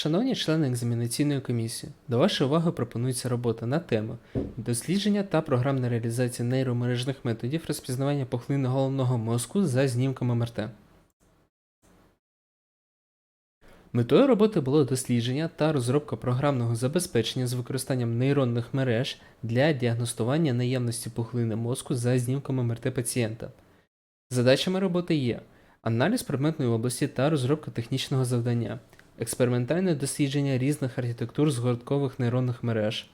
Шановні члени екзаменаційної комісії, до вашої уваги пропонується робота на тему дослідження та програмна реалізація нейромережних методів розпізнавання пухлини головного мозку за знімком МРТ. Метою роботи було дослідження та розробка програмного забезпечення з використанням нейронних мереж для діагностування наявності пухлини мозку за знімком МРТ пацієнта. Задачами роботи є аналіз предметної області та розробка технічного завдання, експериментальне дослідження різних архітектур згорткових нейронних мереж,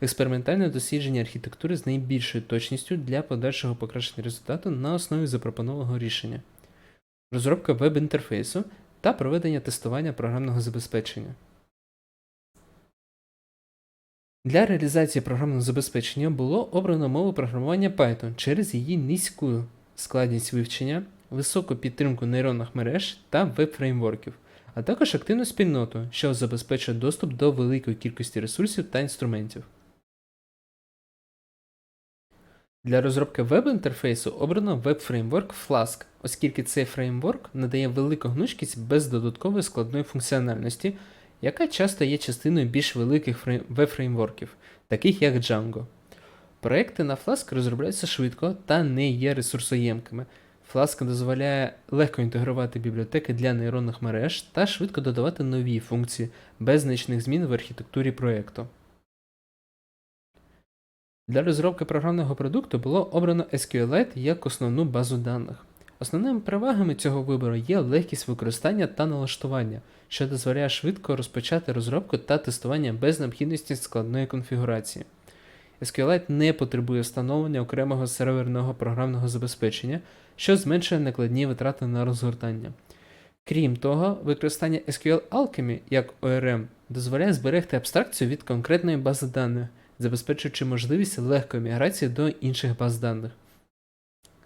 експериментальне дослідження архітектури з найбільшою точністю для подальшого покращення результату на основі запропонованого рішення, розробка веб-інтерфейсу та проведення тестування програмного забезпечення. Для реалізації програмного забезпечення було обрано мову програмування Python через її низьку складність вивчення, високу підтримку нейронних мереж та веб-фреймворків, а також активну спільноту, що забезпечує доступ до великої кількості ресурсів та інструментів. Для розробки веб-інтерфейсу обрано веб-фреймворк Flask, оскільки цей фреймворк надає велику гнучкість без додаткової складної функціональності, яка часто є частиною більш великих фрейм- веб-фреймворків, таких як Django. Проекти на Flask розробляються швидко та не є ресурсоємкими. Flask дозволяє легко інтегрувати бібліотеки для нейронних мереж та швидко додавати нові функції без значних змін в архітектурі проєкту. Для розробки програмного продукту було обрано SQLite як основну базу даних. Основними перевагами цього вибору є легкість використання та налаштування, що дозволяє швидко розпочати розробку та тестування без необхідності складної конфігурації. SQLite не потребує встановлення окремого серверного програмного забезпечення, що зменшує накладні витрати на розгортання. Крім того, використання SQL Alchemy як ORM дозволяє зберегти абстракцію від конкретної бази даних, забезпечуючи можливість легкої міграції до інших баз даних,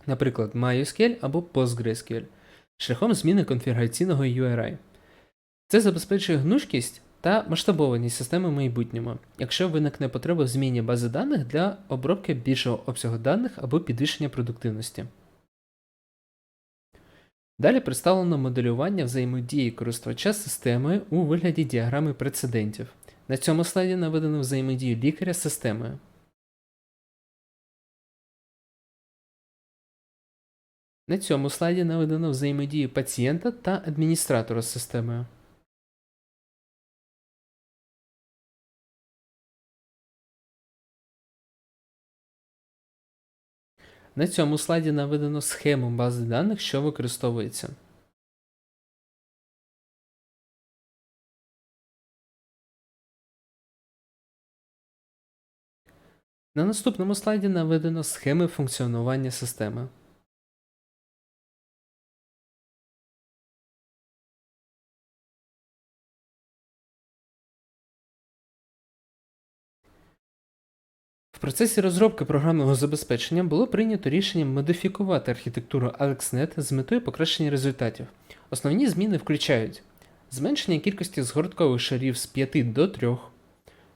наприклад, MySQL або PostgreSQL, шляхом зміни конфігураційного URI. Це забезпечує гнучкість та масштабованість системи в майбутньому, якщо виникне потреба в зміні бази даних для обробки більшого обсягу даних або підвищення продуктивності. Далі представлено моделювання взаємодії користувача з системою у вигляді діаграми прецедентів. На цьому слайді наведено взаємодію лікаря з системою. На цьому слайді наведено взаємодію пацієнта та адміністратора з системою. На цьому слайді наведено схему бази даних, що використовується. На наступному слайді наведено схеми функціонування системи. Процесі розробки програмного забезпечення було прийнято рішення модифікувати архітектуру AlexNet з метою покращення результатів. Основні зміни включають зменшення кількості згорткових шарів з 5 до 3,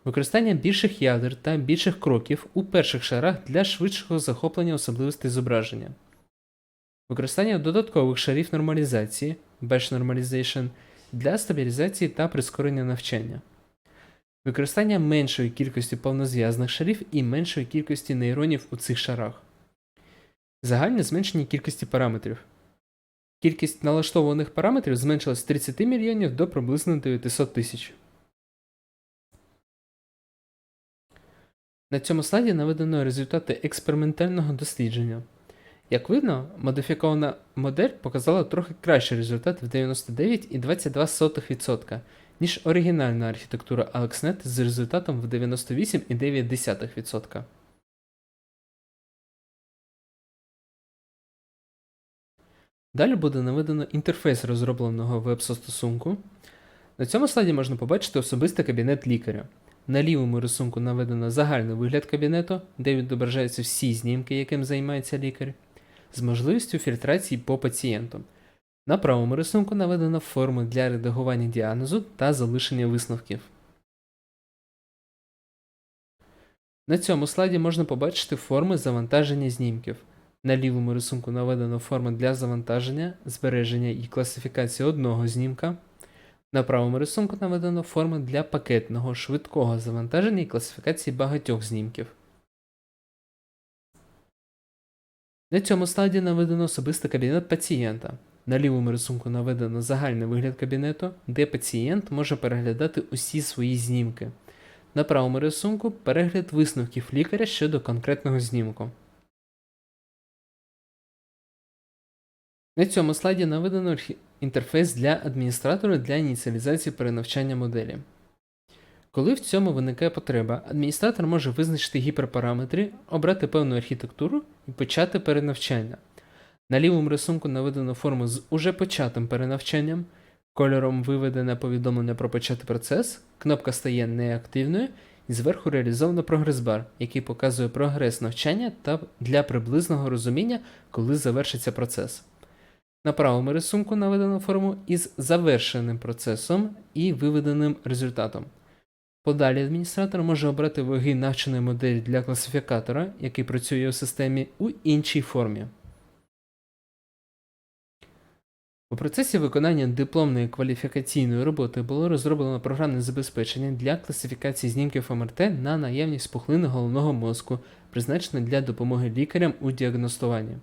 використання більших ядер та більших кроків у перших шарах для швидшого захоплення особливостей зображення, використання додаткових шарів нормалізації Batch Normalization для стабілізації та прискорення навчання. Використання меншої кількості повнозв'язних шарів і меншої кількості нейронів у цих шарах. Загальне зменшення кількості параметрів. Кількість налаштованих параметрів зменшилась з 30 мільйонів до приблизно 900 тисяч. На цьому слайді наведено результати експериментального дослідження. Як видно, модифікована модель показала трохи кращий результат в 99,22%, ніж оригінальна архітектура AlexNet з результатом в 98,9%. Далі буде наведено інтерфейс розробленого веб-застосунку. На цьому слайді можна побачити особистий кабінет лікаря. На лівому рисунку наведено загальний вигляд кабінету, де відображаються всі знімки, яким займається лікар, з можливістю фільтрації по пацієнту. На правому рисунку наведено форми для редагування діагнозу та залишення висновків. На цьому слайді можна побачити форми завантаження знімків. На лівому рисунку наведено форми для завантаження, збереження і класифікації одного знімка. На правому рисунку наведено форми для пакетного швидкого завантаження і класифікації багатьох знімків. На цьому слайді наведено особистий кабінет пацієнта. На лівому рисунку наведено загальний вигляд кабінету, де пацієнт може переглядати усі свої знімки. На правому рисунку перегляд висновків лікаря щодо конкретного знімку. На цьому слайді наведено інтерфейс для адміністратора для ініціалізації перенавчання моделі. Коли в цьому виникає потреба, адміністратор може визначити гіперпараметри, обрати певну архітектуру і почати перенавчання. На лівому рисунку наведено форму з уже початим перенавчанням, кольором виведене повідомлення про початий процес, кнопка стає неактивною, і зверху реалізовано прогрес-бар, який показує прогрес навчання та для приблизного розуміння, коли завершиться процес. На правому рисунку наведено форму із завершеним процесом і виведеним результатом. Подалі адміністратор може обрати ваги навченої моделі для класифікатора, який працює у системі, у іншій формі. У процесі виконання дипломної кваліфікаційної роботи було розроблено програмне забезпечення для класифікації знімків МРТ на наявність пухлини головного мозку, призначене для допомоги лікарям у діагностуванні.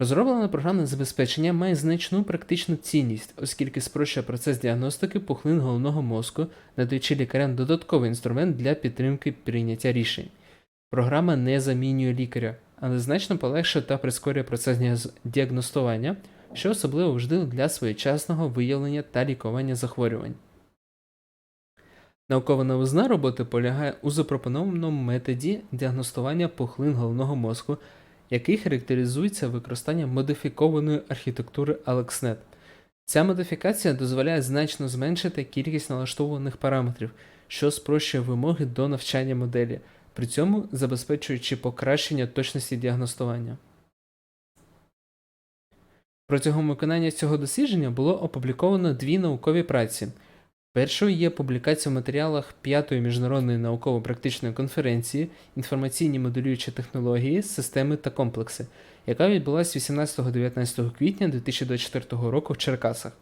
Розроблене програмне забезпечення має значну практичну цінність, оскільки спрощує процес діагностики пухлин головного мозку, надаючи лікарям додатковий інструмент для підтримки прийняття рішень. Програма не замінює лікаря, але значно полегшує та прискорює процес діагностування, що особливо важливо для своєчасного виявлення та лікування захворювань. Наукова новизна роботи полягає у запропонованому методі діагностування пухлин головного мозку, який характеризується використанням модифікованої архітектури AlexNet. Ця модифікація дозволяє значно зменшити кількість налаштованих параметрів, що спрощує вимоги до навчання моделі, при цьому забезпечуючи покращення точності діагностування. Протягом виконання цього дослідження було опубліковано дві наукові праці. Першою є публікація в матеріалах п'ятої міжнародної науково-практичної конференції інформаційні моделюючі технології, системи та комплекси, яка відбулася 18-19 квітня 2024 року в Черкасах.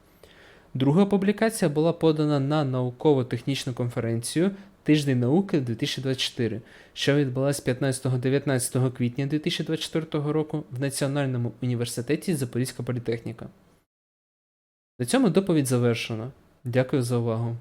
Друга публікація була подана на науково-технічну конференцію Тиждень науки 2024, що відбулася 15-19 квітня 2024 року в Національному університеті Запорізька політехніка. На цьому доповідь завершено. Дякую за увагу.